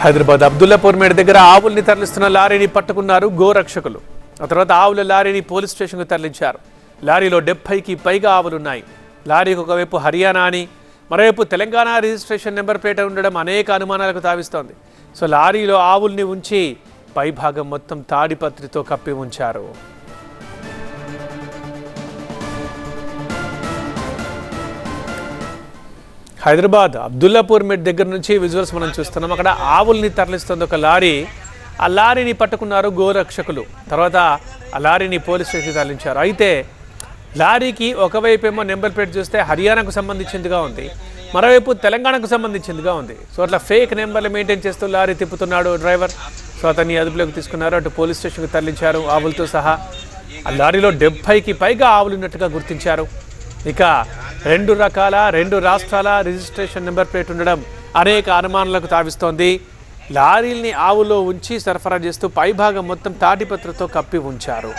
హైదరాబాద్ అబ్దుల్లాపూర్ మేడ దగ్గర ఆవుల్ని తరలిస్తున్న లారీని పట్టుకున్నారు గోరక్షకులు. ఆ తర్వాత ఆవుల లారీని పోలీస్ స్టేషన్కు తరలించారు. లారీలో డెబ్బైకి పైగా ఆవులున్నాయి. లారీకి ఒకవైపు హర్యానా అని మరోవైపు తెలంగాణ రిజిస్ట్రేషన్ నెంబర్ ప్లేట్ ఉండడం అనేక అనుమానాలకు తావిస్తోంది. సో లారీలో ఆవుల్ని ఉంచి పైభాగం మొత్తం తాడిపత్రితో కప్పి ఉంచారు. హైదరాబాద్ అబ్దుల్లాపూర్ మెట్ దగ్గర నుంచి విజువల్స్ మనం చూస్తున్నాం. అక్కడ ఆవుల్ని తరలిస్తుంది ఒక లారీ. ఆ లారీని పట్టుకున్నారు గోరక్షకులు. తర్వాత ఆ లారీని పోలీస్ స్టేషన్కి తరలించారు. అయితే లారీకి ఒకవైపేమో నెంబర్ ప్లేట్ చూస్తే హర్యానాకు సంబంధించిందిగా ఉంది. మరోవైపు తెలంగాణకు సంబంధించిందిగా ఉంది. సో అట్లా ఫేక్ నెంబర్లు మెయింటైన్ చేస్తూ లారీ తిప్పుతున్నాడు డ్రైవర్. సో అతన్ని అదుపులోకి తీసుకున్నారు. అటు పోలీస్ స్టేషన్కి తరలించారు ఆవులతో సహా. ఆ లారీలో డెబ్బైకి పైగా ఆవులు ఉన్నట్టుగా గుర్తించారు. ఇక రెండు రకాల రెండు రాష్ట్రాల రిజిస్ట్రేషన్ నెంబర్ ప్లేట్ ఉండడం అనేక అనుమానాలకు తావిస్తోంది. లారీల్ని ఆవులో ఉంచి సరఫరా చేస్తూ పైభాగం మొత్తం తాటిపత్రతో కప్పి ఉంచారు.